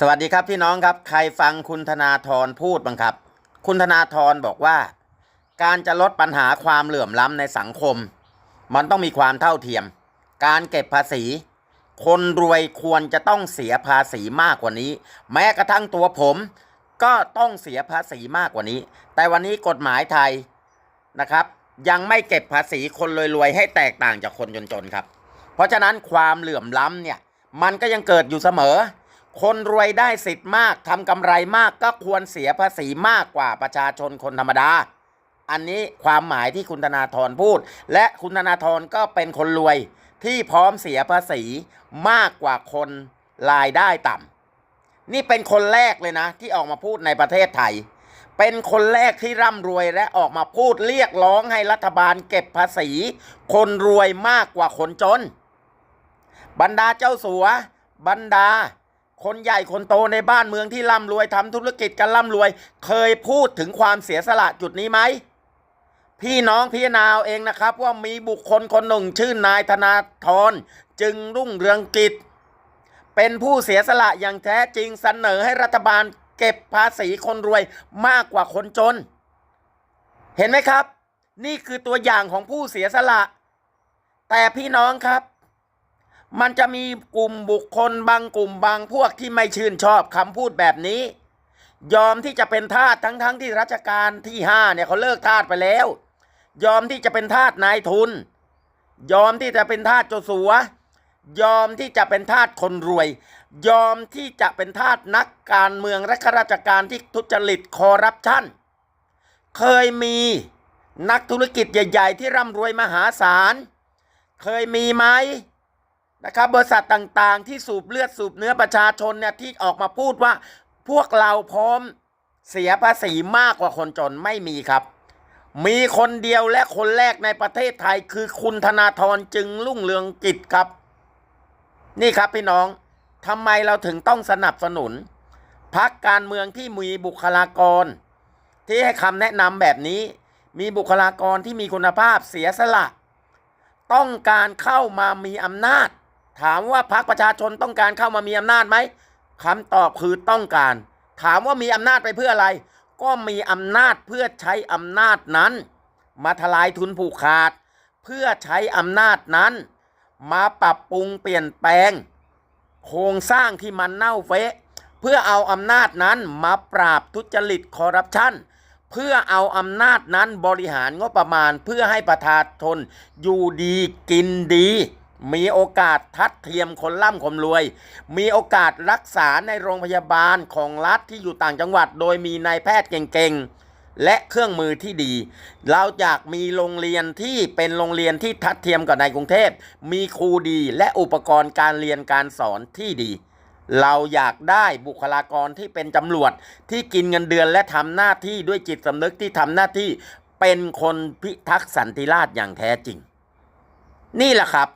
สวัสดีครับพี่น้องครับใครฟังคุณธนาธรพูดบ้างครับ คุณธนาธรบอกว่า การจะลดปัญหาความเหลื่อมล้ำในสังคม มันต้องมีความเท่าเทียม การเก็บภาษี คนรวยควรจะต้องเสียภาษีมากกว่านี้ แม้กระทั่งตัวผม ก็ต้องเสียภาษีมากกว่านี้ แต่วันนี้กฎหมายไทยนะครับ ยังไม่เก็บภาษีคนรวยๆให้แตกต่างจากคนจนๆครับ เพราะฉะนั้นความเหลื่อมล้ำเนี่ยมันก็ยังเกิดอยู่เสมอ คนรวยได้สิทธิ์มากทำกำไรมากก็ควรเสียภาษีมากกว่าประชาชนคนธรรมดา อันนี้ความหมายที่คุณธนาธรพูด และคุณธนาธรก็เป็นคนรวยที่พร้อมเสียภาษีมากกว่าคนรายได้ต่ำนี่เป็นคนแรกเลยนะ ที่ออกมาพูดในประเทศไทย เป็นคนแรกที่ร่ำรวยและออกมาพูดเรียกร้องให้รัฐบาลเก็บภาษี คนรวยมากกว่าคนจน บรรดาเจ้าสัวบรรดา คนใหญ่คนโตในบ้านเมืองที่ร่ำรวยทำธุรกิจกันร่ำรวย เคยพูดถึงความเสียสละจุดนี้ไหม พี่น้องพิจารณาเอาเองนะครับ ว่ามีบุคคลคนหนึ่งชื่อนายธนาธรจึงรุ่งเรืองกิจ เป็นผู้เสียสละอย่างแท้จริงเสนอให้รัฐบาลเก็บภาษีคนรวยมากกว่าคนจน เห็นไหมครับ นี่คือตัวอย่างของผู้เสียสละ แต่พี่น้องครับ มันจะมีกลุ่มบุคคลบางกลุ่มบางพวกที่ไม่ชื่นชอบคำพูดแบบนี้ ยอมที่จะเป็นทาสทั้งๆทที่รัชกาลที่ห้าเนี่ยเขาเลิกทาสไปแล้ว ยอมที่จะเป็นทาสนายทุน ยอมที่จะเป็นทาสเจ้าสัวยอมที่จะเป็นทาสคนรวย ยอมที่จะเป็นทาสนักการเมืองและข้าราชการที่ทุจริตคอร์รัปชันเคยมีนักธุรกิจใหญ่ ๆ ที่ร่ำรวยมหาศาล เคยมีไหม นะครับบริษัทต่างๆ ที่สูบเลือดสูบเนื้อประชาชนเนี่ยที่ออกมาพูดว่า พวกเราพร้อมเสียภาษีมากกว่าคนจนไม่มีครับ มีคนเดียวและคนแรกในประเทศไทยคือคุณธนาธรจึงรุ่งเรืองกิจครับ นี่ครับพี่น้องทำไมเราถึงต้องสนับสนุนพักการเมืองที่มีบุคลากร ที่ให้คำแนะนำแบบนี้ มีบุคลากรที่มีคุณภาพเสียสละ ต้องการเข้ามามีอำนาจ ถามว่าพรรคประชาชนต้องการเข้ามามีอำนาจไหมคำตอบคือต้องการ ถามว่ามีอำนาจไปเพื่ออะไร ก็มีอำนาจเพื่อใช้อำนาจนั้น มาทลายทุนผูกขาด เพื่อใช้อำนาจนั้น มาปรับปรุงเปลี่ยนแปลง โครงสร้างที่มันเน่าเฟะ เพื่อเอาอำนาจนั้นมาปราบทุจริตคอร์รัปชันเพื่อเอาอำนาจนั้นบริหารงบประมาณเพื่อให้ประชาชนอยู่ดีกินดี มีโอกาสทัดเทียมคนร่ำคนรวย มีโอกาสรักษาในโรงพยาบาลของรัฐที่อยู่ต่างจังหวัด โดยมีนายแพทย์เก่งๆ และเครื่องมือที่ดี เราอยากมีโรงเรียนที่เป็นโรงเรียนที่ทัดเทียมกับในกรุงเทพ มีครูดีและอุปกรณ์การเรียนการสอนที่ดี เราอยากได้บุคลากรที่เป็นตำรวจที่กินเงินเดือนและทำหน้าที่ด้วยจิตสำนึกที่ทำหน้าที่เป็นคนพิทักษ์สันติราษฎร์อย่างแท้จริง นี่แหละครับ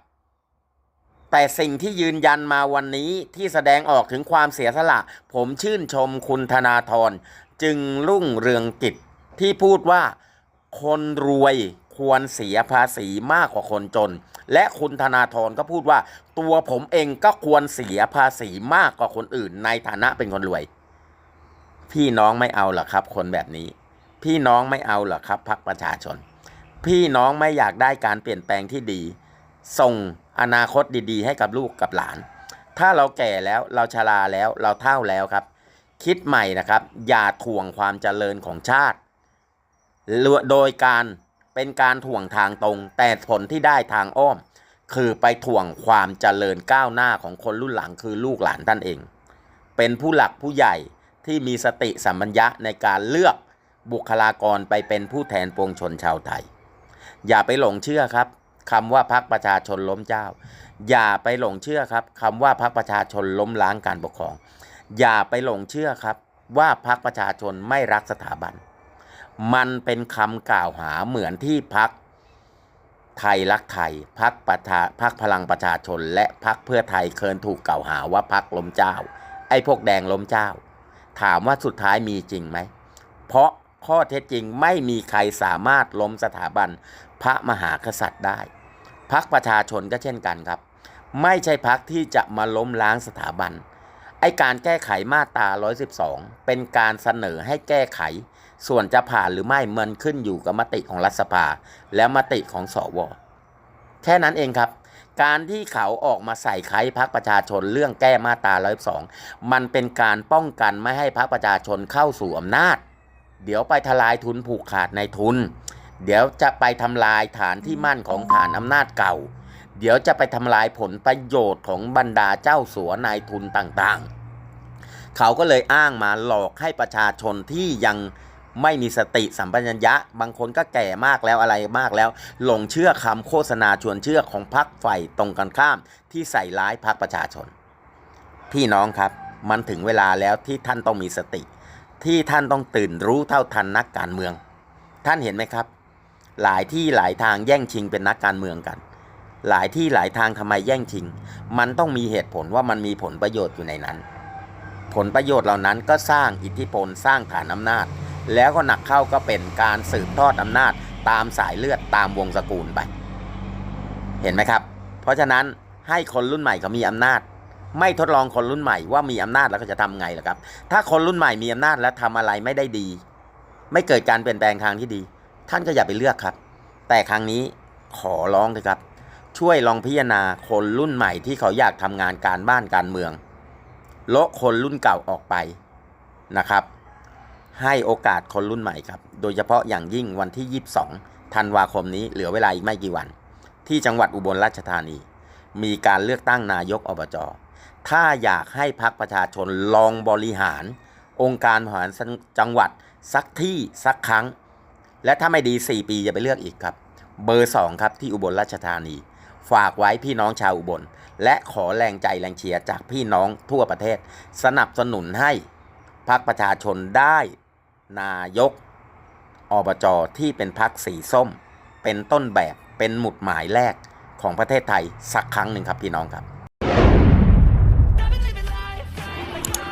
แต่สิ่งที่ยืนยันมาวันนี้ที่แสดงออกถึงความเสียสละ ผมชื่นชมคุณธนาธรจึงรุ่งเรืองกิจที่พูดว่าคนรวยควรเสียภาษีมากกว่าคนจน และคุณธนาธรก็พูดว่า ตัวผมเองก็ควรเสียภาษีมากกว่าคนอื่น ในฐานะเป็นคนรวย พี่น้องไม่เอาหรอครับ คนแบบนี้ พี่น้องไม่เอาหรอครับพรรคประชาชน พี่น้องไม่อยากได้การเปลี่ยนแปลงที่ดี ส่งอนาคตดีๆ ให้กับลูกกับหลาน ถ้าเราแก่แล้วเราชราแล้วเราเฒ่าแล้วครับ คิดใหม่นะครับ อย่าถ่วงความเจริญของชาติ โดยการเป็นการถ่วงทางตรง แต่ผลที่ได้ทางอ้อม คือไปถ่วงความเจริญก้าวหน้าของคนรุ่นหลังคือลูกหลานท่านเอง เป็นผู้หลักผู้ใหญ่ที่มีสติสัมปัญญะในการเลือกบุคลากรไปเป็นผู้แทนปวงชนชาวไทย อย่าไปหลงเชื่อครับ คำว่าพักประชาชนล้มเจ้า อย่าไปหลงเชื่อครับคำว่าพักประชาชนล้มล้างการปกครอง อย่าไปหลงเชื่อครับ ว่าพักประชาชนไม่รักสถาบัน มันเป็นคำกล่าวหาเหมือนที่พักไทยรักไทยพักประชาพักพลังประชาชน และพักเพื่อไทยเคยถูกกล่าวหาว่าพักล้มเจ้า ไอ้พวกแดงล้มเจ้า ถามว่าสุดท้ายมีจริงไหม เพราะ ข้อเท็จจริงไม่มีใครสามารถล้มสถาบันพระมหากษัตริย์ได้พักประชาชนก็เช่นกันครับ ไม่ใช่พักที่จะมาล้มล้างสถาบัน ไอการแก้ไขมาตรา 112 เป็นการเสนอให้แก้ไข ส่วนจะผ่านหรือไม่มันขึ้นอยู่กับมติของรัฐสภา และมติของสว แค่นั้นเองครับ การที่เขาออกมาใส่ไคพักประชาชนเรื่องแก้มาตรา 112 มันเป็นการป้องกันไม่ให้พักประชาชนเข้าสู่อำนาจ เดี๋ยวไปทลายทุนผูกขาดในทุน เดี๋ยวจะไปทำลายฐานที่มั่นของฐานอำนาจเก่า เดี๋ยวจะไปทำลายผลประโยชน์ของบรรดาเจ้าสัวนายทุนต่างๆ เขาก็เลยอ้างมาหลอกให้ประชาชนที่ยังไม่มีสติสัมปชัญญะ บางคนก็แก่มากแล้วอะไรมากแล้ว หลงเชื่อคำโฆษณาชวนเชื่อของพรรคฝ่ายตรงกันข้าม ที่ใส่ร้ายพรรคประชาชน พี่น้องครับ มันถึงเวลาแล้วที่ท่านต้องมีสติ ที่ท่านต้องตื่นรู้เท่าทันนักการเมือง ท่านเห็นไหมครับ หลายที่หลายทางแย่งชิงเป็นนักการเมืองกัน หลายที่หลายทางทำไมแย่งชิง มันต้องมีเหตุผลว่ามันมีผลประโยชน์อยู่ในนั้น ผลประโยชน์เหล่านั้นก็สร้างอิทธิพลสร้างฐานอำนาจ แล้วก็หนักเข้าก็เป็นการสืบทอดอำนาจตามสายเลือดตามวงศกุลไป เห็นไหมครับ เพราะฉะนั้นให้คนรุ่นใหม่เขามีอำนาจ ไม่ทดลองคนรุ่นใหม่ว่ามีอำนาจแล้วก็จะทำไงล่ะครับ ถ้าคนรุ่นใหม่มีอำนาจแล้วทำอะไรไม่ได้ดี ไม่เกิดการเปลี่ยนแปลงทางที่ดี ท่านก็อย่าไปเลือกครับ แต่ครั้งนี้ขอร้องเลยครับ ช่วยลองพิจารณาคนรุ่นใหม่ที่เขาอยากทำงานการบ้านการเมืองโลาะคนรุ่นเก่าออกไปนะครับ ให้โอกาสคนรุ่นใหม่ครับ โดยเฉพาะอย่างยิ่งวันที่ 22 ธันวาคมนี้เหลือเวลาอีกไม่กี่วัน ที่จังหวัดอุบลราชธานี มีการเลือกตั้งนายกอบจ ถ้าอยากให้พักประชาชนลองบริหาร องค์การบริหารจังหวัดสักที่สักครั้ง และถ้าไม่ดี 4 ปีจะไปเลือกอีกครับ เบอร์ 2 ครับที่อุบลราชธานี ฝากไว้พี่น้องชาวอุบล และขอแรงใจแรงเชียร์จากพี่น้องทั่วประเทศ สนับสนุนให้พักประชาชนได้นายกอบจที่เป็นพักสีส้ม เป็นต้นแบบเป็นหมุดหมายแรกของประเทศไทยสักครั้งหนึ่งครับพี่น้องครับ